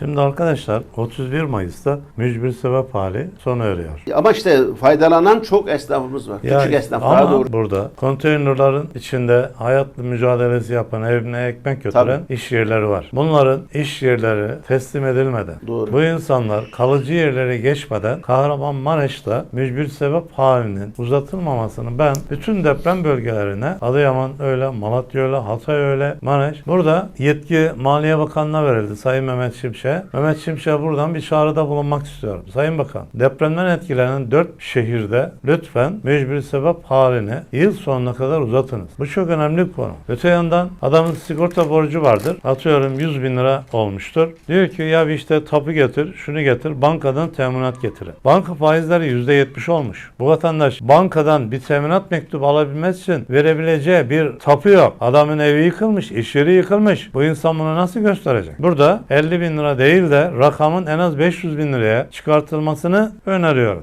Şimdi arkadaşlar 31 Mayıs'ta mücbir sebep hali sona eriyor. Ama işte faydalanan çok esnafımız var. Küçük esnaf daha ama doğru. burada konteynerların içinde hayat mücadelesi yapan, evine ekmek götüren iş yerleri var. Bunların iş yerleri teslim edilmeden, Doğru. bu insanlar kalıcı yerlere geçmeden Kahramanmaraş'ta mücbir sebep halinin uzatılmamasını ben bütün deprem bölgelerine Adıyaman öyle, Malatya öyle, Hatay öyle, Maraş. Burada yetki Maliye Bakanı'na verildi Sayın Mehmet Şimşek'e. Mehmet Şimşek'e buradan bir çağrıda bulunmak istiyorum. Sayın Bakan, depremden etkilenen 4 şehirde lütfen mücbir sebep halini yıl sonuna kadar uzatınız. Bu çok önemli bir konu. Öte yandan adamın sigorta borcu vardır. Atıyorum 100 bin lira olmuştur. Diyor ki ya bir işte tapu getir, şunu getir, bankadan teminat getirin. Banka faizleri %70 olmuş. Bu vatandaş bankadan bir teminat mektubu alabilmesi için verebileceği bir tapu yok. Adamın evi yıkılmış, iş yeri yıkılmış. Bu insan bunu nasıl gösterecek? Burada 50 bin lira değil de rakamın en az 500 bin liraya çıkartılmasını öneriyoruz.